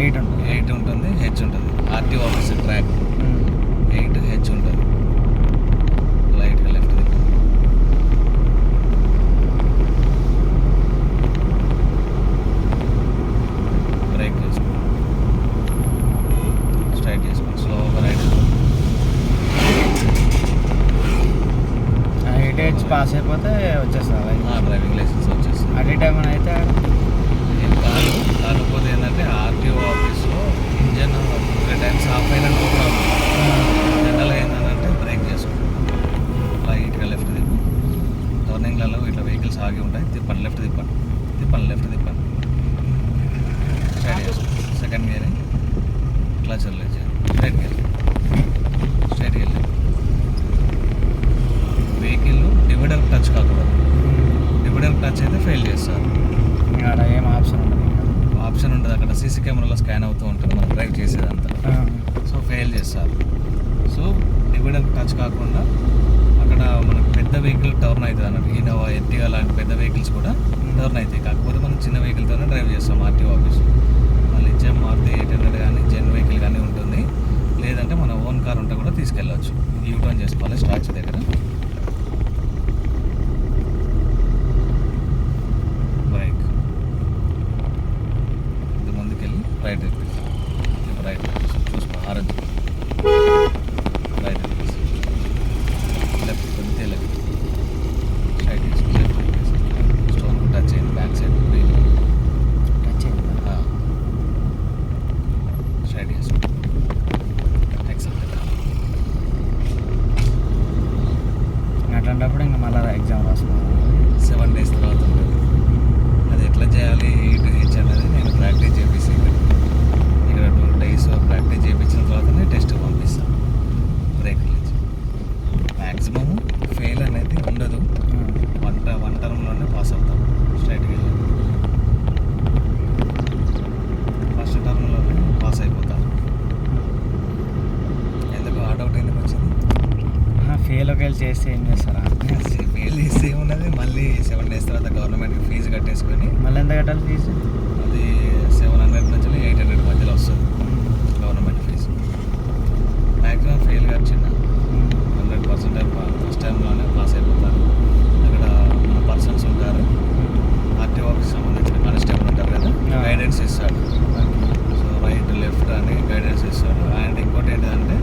Eight ఉంటుంది eight ఉంటుంది H ఉంటుంది. RTO office track. Eight H ఉంటుంది. లైట్గా లెఫ్ట్ బ్రేక్ చేసుకో. స్ట్రైట్ చేసుకో. స్లోగా రైట్ ఎయిట్ హెచ్ పాస్ అయిపోతే వచ్చేస్తుంది డ్రైవింగ్ లైసెన్స్ వచ్చేస్తుంది. అట్ ఏ టైం అయితే ఏం కాదు కాకపోతే ఏంటంటే ఆర్టీఓ ఆఫీస్లో ఇంజన్ త్రీ టైమ్స్ ఆఫ్ అయినా నో ప్రాబ్లం జనరల్ ఏంటంటే బ్రేక్ చేసుకో. లైట్గా లెఫ్ట్ తిప్పు. టర్నింగ్లలో ఇట్లా వెహికల్స్ ఆగి ఉంటాయి. తిప్పండి లెఫ్ట్ తిప్పండి. తిప్పండి లెఫ్ట్ తిప్పండి. స్టార్ట్ చేసుకో సెకండ్ గేర్ క్లచ్ వదిలేసి స్ట్రైట్ గేర్ స్ట్రైట్ వెళ్ళి వెహికల్ డివైడర్ టచ్ కాకూడదు. డివైడర్ టచ్ అయితే ఫెయిల్ చేస్తారు. అక్కడ ఏం ఆప్షన్ ఉండదు. ఆప్షన్ ఉంటుంది. అక్కడ సీసీ కెమెరాలో స్కాన్ అవుతూ ఉంటుంది. మనం డ్రైవ్ చేసేదంతా. సో ఫెయిల్ చేస్తారు. సో డివిడర్ టచ్ కాకుండా అక్కడ మనకు పెద్ద వెహికల్ టర్న్ అవుతుంది అన్నట్టు. ఇన్నోవా ఎర్టిగా లాంటి పెద్ద వెహికల్స్ కూడా టర్న్ అవుతాయి. కాకపోతే మనం చిన్న వెహికల్తోనే డ్రైవ్ చేస్తాం. ఆర్టీఓ ఆఫీస్ వాళ్ళు ఇచ్చే మారుతి ఎయిట్ హండ్రెడ్ కానీ జెన్ వెహికల్ కానీ ఉంటుంది. లేదంటే మన ఓన్ కార్ ఉంటే కూడా తీసుకెళ్ళవచ్చు యూటర్న్ చేసుకోవాలి. స్టార్చ్ దగ్గర. later. కట్టాలి ఫీజు అది సెవెన్ హండ్రెడ్ నుంచి ఎయిట్ హండ్రెడ్ మధ్యలో వస్తుంది. గవర్నమెంట్ ఫీజు మ్యాక్సిమం ఫెయిల్ కాదు చిన్న హండ్రెడ్ పర్సెంట్ ఫస్ట్ టైంలోనే పాస్ అయిపోతారు. అక్కడ మన పర్సన్స్ ఉంటారు. ఆర్టీ ఆఫీస్ సంబంధించిన కానిస్టేబుల్ ఉంటారు కదా. గైడెన్స్ ఇస్తాడు. సో రైట్ లెఫ్ట్ అని గైడెన్స్ ఇస్తాడు. అండ్ ఇంకోటి ఏంటంటే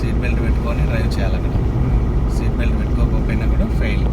సీట్ బెల్ట్ పెట్టుకొని డ్రైవ్ చేయాలి అక్కడ. సీట్ బెల్ట్ పెట్టుకోకపోయినా కూడా ఫెయిల్